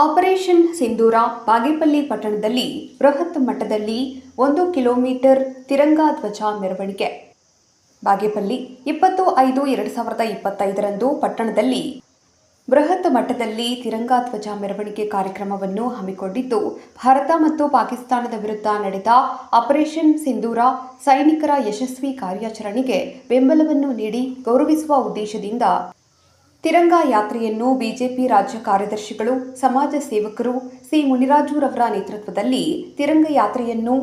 Operation ಸಿಂಧೂರ ಬಾಗೇಪಲ್ಲಿ ಪಟ್ಟಣದಲ್ಲಿ ಬೃಹತ್ ಮಟ್ಟದಲ್ಲಿ ಒಂದು ಕಿಲೋಮೀಟರ್ ತಿರಂಗಾ ಧ್ವಜ ಮೆರವಣಿಗೆ. ಬಾಗೇಪಲ್ಲಿ ಇಪ್ಪತ್ತು ಐದು ಎರಡು ಸಾವಿರದ ಇಪ್ಪತ್ತೈದರಂದು ಪಟ್ಟಣದಲ್ಲಿ ಬೃಹತ್ ಮಟ್ಟದಲ್ಲಿ ತಿರಂಗಾ ಧ್ವಜ ಮೆರವಣಿಗೆ ಕಾರ್ಯಕ್ರಮವನ್ನು ಹಮ್ಮಿಕೊಂಡಿದ್ದು, ಭಾರತ ಮತ್ತು ಪಾಕಿಸ್ತಾನದ ವಿರುದ್ಧ ನಡೆದ ಆಪರೇಷನ್ ಸಿಂಧೂರ ಸೈನಿಕರ ಯಶಸ್ವಿ ಕಾರ್ಯಾಚರಣೆಗೆ ಬೆಂಬಲವನ್ನು ನೀಡಿ ಗೌರವಿಸುವ ಉದ್ದೇಶದಿಂದ ತಿರಂಗಾ ಯಾತ್ರೆಯನ್ನು ಬಿಜೆಪಿ ರಾಜ್ಯ ಕಾರ್ಯದರ್ಶಿಗಳು, ಸಮಾಜ ಸೇವಕರು ಸಿ. ಮುನಿರಾಜುರವರ ನೇತೃತ್ವದಲ್ಲಿ ತಿರಂಗ ಯಾತ್ರೆಯನ್ನು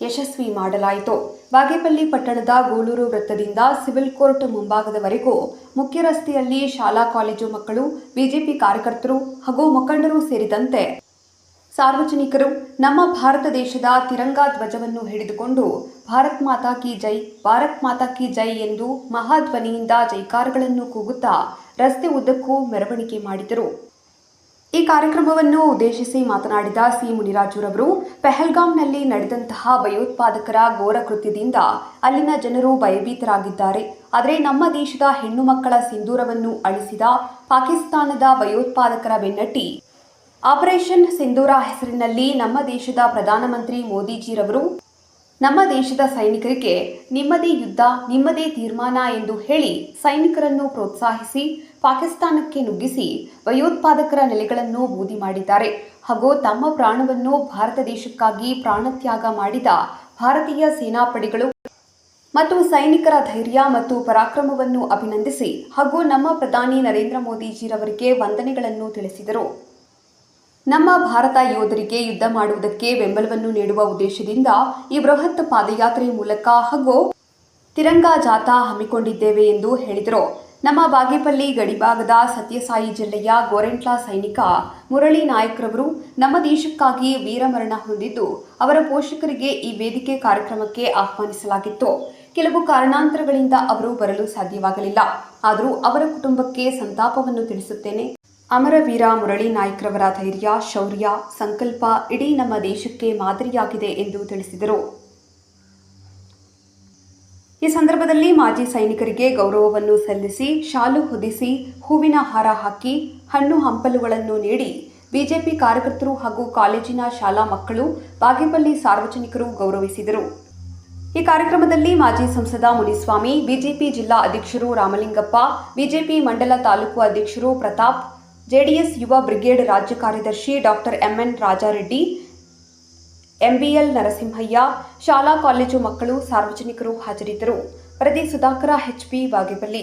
ಯಶಸ್ವಿ ಮಾಡಲಾಯಿತು. ಬಾಗೇಪಲ್ಲಿ ಪಟ್ಟಣದ ಗೋಲೂರು ವೃತ್ತದಿಂದ ಸಿವಿಲ್ ಕೋರ್ಟ್ ಮುಂಭಾಗದವರೆಗೂ ಮುಖ್ಯ ರಸ್ತೆಯಲ್ಲಿ ಶಾಲಾ, ಕಾಲೇಜು ಮಕ್ಕಳು, ಬಿಜೆಪಿ ಕಾರ್ಯಕರ್ತರು ಹಾಗೂ ಮುಖಂಡರು ಸೇರಿದಂತೆ ಸಾರ್ವಜನಿಕರು ನಮ್ಮ ಭಾರತ ದೇಶದ ತಿರಂಗಾ ಧ್ವಜವನ್ನು ಹಿಡಿದುಕೊಂಡು ಭಾರತ್ ಮಾತಾ ಕಿ ಜೈ, ಭಾರತ್ ಮಾತಾ ಕಿ ಜೈ ಎಂದು ಮಹಾಧ್ವನಿಯಿಂದ ಜೈಕಾರಗಳನ್ನು ಕೂಗುತ್ತಾ ರಸ್ತೆ ಉದ್ದಕ್ಕೂ ಮೆರವಣಿಗೆ ಮಾಡಿದರು. ಈ ಕಾರ್ಯಕ್ರಮವನ್ನು ಉದ್ದೇಶಿಸಿ ಮಾತನಾಡಿದ ಸಿ. ಮುನಿರಾಜುರವರು, ಪೆಹಲ್ಗಾಂನಲ್ಲಿ ನಡೆದಂತಹ ಭಯೋತ್ಪಾದಕರ ಘೋರ ಕೃತ್ಯದಿಂದ ಅಲ್ಲಿನ ಜನರು ಭಯಭೀತರಾಗಿದ್ದಾರೆ. ಆದರೆ ನಮ್ಮ ದೇಶದ ಹೆಣ್ಣು ಮಕ್ಕಳ ಸಿಂಧೂರವನ್ನು ಅಳಿಸಿದ ಪಾಕಿಸ್ತಾನದ ಭಯೋತ್ಪಾದಕರ ಬೆನ್ನಟ್ಟಿ ಆಪರೇಷನ್ ಸಿಂಧೂರ ಹೆಸರಿನಲ್ಲಿ ನಮ್ಮ ದೇಶದ ಪ್ರಧಾನಮಂತ್ರಿ ಮೋದಿಜಿರವರು, ನಮ್ಮ ದೇಶದ ಸೈನಿಕರಿಗೆ ನಿಮ್ಮದೇ ಯುದ್ಧ, ನಿಮ್ಮದೇ ತೀರ್ಮಾನ ಎಂದು ಹೇಳಿ ಸೈನಿಕರನ್ನು ಪ್ರೋತ್ಸಾಹಿಸಿ, ಪಾಕಿಸ್ತಾನಕ್ಕೆ ನುಗ್ಗಿಸಿ ಭಯೋತ್ಪಾದಕರ ನೆಲೆಗಳನ್ನು ಬೂದಿ ಮಾಡಿದ್ದಾರೆ. ಹಾಗೂ ತಮ್ಮ ಪ್ರಾಣವನ್ನು ಭಾರತ ದೇಶಕ್ಕಾಗಿ ಪ್ರಾಣತ್ಯಾಗ ಮಾಡಿದ ಭಾರತೀಯ ಸೇನಾಪಡೆಗಳು ಮತ್ತು ಸೈನಿಕರ ಧೈರ್ಯ ಮತ್ತು ಪರಾಕ್ರಮವನ್ನು ಅಭಿನಂದಿಸಿ ಹಾಗೂ ನಮ್ಮ ಪ್ರಧಾನಿ ನರೇಂದ್ರ ಮೋದಿಜಿರವರಿಗೆ ವಂದನೆಗಳನ್ನು ತಿಳಿಸಿದರು. ನಮ್ಮ ಭಾರತ ಯೋಧರಿಗೆ ಯುದ್ಧ ಮಾಡುವುದಕ್ಕೆ ಬೆಂಬಲವನ್ನು ನೀಡುವ ಉದ್ದೇಶದಿಂದ ಈ ಬೃಹತ್ ಪಾದಯಾತ್ರೆ ಮೂಲಕ ಹಾಗೂ ತಿರಂಗಾ ಜಾಥಾ ಹಮ್ಮಿಕೊಂಡಿದ್ದೇವೆ ಎಂದು ಹೇಳಿದರು. ನಮ್ಮ ಬಾಗೇಪಲ್ಲಿ ಗಡಿಭಾಗದ ಸತ್ಯಸಾಯಿ ಜಿಲ್ಲೆಯ ಗೋರೆಂಟ್ಲಾ ಸೈನಿಕ ಮುರಳಿ ನಾಯಕ್ರವರು ನಮ್ಮ ದೇಶಕ್ಕಾಗಿ ವೀರಮರಣ ಹೊಂದಿದ್ದು, ಅವರ ಪೋಷಕರಿಗೆ ಈ ವೇದಿಕೆ ಕಾರ್ಯಕ್ರಮಕ್ಕೆ ಆಹ್ವಾನಿಸಲಾಗಿತ್ತು. ಕೆಲವು ಕಾರಣಾಂತರಗಳಿಂದ ಅವರು ಬರಲು ಸಾಧ್ಯವಾಗಲಿಲ್ಲ. ಆದರೂ ಅವರ ಕುಟುಂಬಕ್ಕೆ ಸಂತಾಪವನ್ನು ತಿಳಿಸುತ್ತೇನೆ. ಅಮರವೀರ ಮುರಳಿ ನಾಯ್ಕರವರ ಧೈರ್ಯ, ಶೌರ್ಯ, ಸಂಕಲ್ಪ ಇಡೀ ನಮ್ಮ ದೇಶಕ್ಕೆ ಮಾದರಿಯಾಗಿದೆ ಎಂದು ತಿಳಿಸಿದರು. ಈ ಸಂದರ್ಭದಲ್ಲಿ ಮಾಜಿ ಸೈನಿಕರಿಗೆ ಗೌರವವನ್ನು ಸಲ್ಲಿಸಿ, ಶಾಲು ಹೊದಿಸಿ, ಹೂವಿನ ಹಾರ ಹಾಕಿ, ಹಣ್ಣು ಹಂಪಲುಗಳನ್ನು ನೀಡಿ, ಬಿಜೆಪಿ ಕಾರ್ಯಕರ್ತರು ಹಾಗೂ ಕಾಲೇಜಿನ ಶಾಲಾ ಮಕ್ಕಳು, ಬಾಗೇಪಲ್ಲಿ ಸಾರ್ವಜನಿಕರು ಗೌರವಿಸಿದರು. ಈ ಕಾರ್ಯಕ್ರಮದಲ್ಲಿ ಮಾಜಿ ಸಂಸದ ಮುನಿಸ್ವಾಮಿ, ಬಿಜೆಪಿ ಜಿಲ್ಲಾ ಅಧ್ಯಕ್ಷರು ರಾಮಲಿಂಗಪ್ಪ, ಬಿಜೆಪಿ ಮಂಡಲ ತಾಲೂಕು ಅಧ್ಯಕ್ಷರು ಪ್ರತಾಪ್ ಜೆಡಿಎಸ್ ಯುವ ಬ್ರಿಗೇಡ್ ರಾಜ್ಯ ಕಾರ್ಯದರ್ಶಿ doctor MN Rajareddy, MBL Narasimhaiah, ಶಾಲಾ ಕಾಲೇಜು ಮಕ್ಕಳು ಸಾರ್ವಜನಿಕರು ಹಾಜರಿದ್ದರು. ವರದಿ ಸುಧಾಕರ, ಎಚ್ಪಿ ವಾಗೇಪಲ್ಲಿ